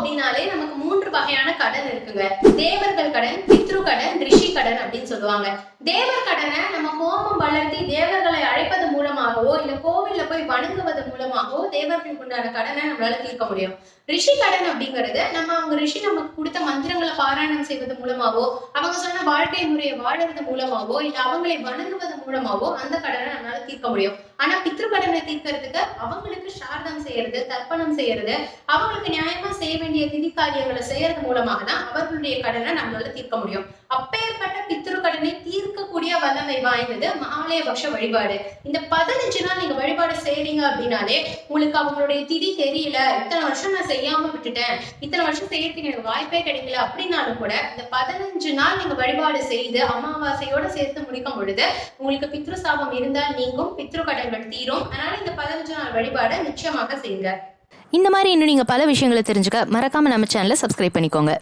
அப்படின்னாலே நமக்கு மூன்று வகையான கடன் இருக்குங்க. தேவர்கள் கடன் பித்ரு கடன் ரிஷி கடன் அப்படின்னு சொல்லுவாங்க. தேவர் கடனை நம்ம ஹோமம் வளர்த்தி தேவர்களை அழைப்பது மூலமாகவோ இல்ல கோவில்ல போய் வணங்குவது மூலமாகவோ தேவர்களுக்கு உண்டான கடனை நம்மளால தீர்க்க முடியும். ரிஷி கடன் அப்படிங்கிறது நம்ம அவங்க ரிஷி நமக்கு கொடுத்த மந்திரங்களை பாராயணம் செய்வது மூலமாவோ அவங்க வாழ்க்கை முறையை வாழறது மூலமாவோ இல்ல அவங்களை வணங்குவது மூலமாவோ அந்த கடனை நம்மளால தீர்க்க முடியும். ஆனா பித்ருபடனை தீர்க்கறதுக்கு அவங்களுக்கு சார்தம் செய்யறது தர்ப்பணம் செய்யறது அவங்களுக்கு நியாயமா செய்ய வேண்டிய திதி காரியங்களை செய்யறது மூலமாக தான் அவர்களுடைய கடனை நம்மளால தீர்க்க முடியும். அப்பேற்பட்ட பித்ரு கடனை தீர்க்கக்கூடிய வல்லமை வாய்ந்தது மகாலயபக்ஷ வழிபாடு. இந்த பதினஞ்சு நாள் நீங்க வழிபாடு செய்றீங்க அப்படின்னாலே உங்களுக்கு அவங்களுடைய திதி தெரியல. இத்தனை வருஷம் நான் செய்யாம விட்டுட்டேன். இத்தனை வருஷம் செய்யறதுக்கு எனக்கு வாய்ப்பே கிடைக்கல. அப்படின்னாலும் கூட இந்த பதினஞ்சு நாள் நீங்க வழிபாடு செய்து அமாவாசையோட சேர்த்து முடிக்கும் பொழுது உங்களுக்கு பித்ரு சாபம் இருந்தால் நீங்கும் பித்ரு கடன்கள் தீரும். அதனால இந்த பதினஞ்சு நாள் வழிபாடை நிச்சயமாக செய்யுங்க. இந்த மாதிரி இன்னும் நீங்கள் பல விஷயங்களை தெரிஞ்சுக்க மறக்காமல் நம்ம சேனலை சப்ஸ்கிரைப் பண்ணிக்கோங்க.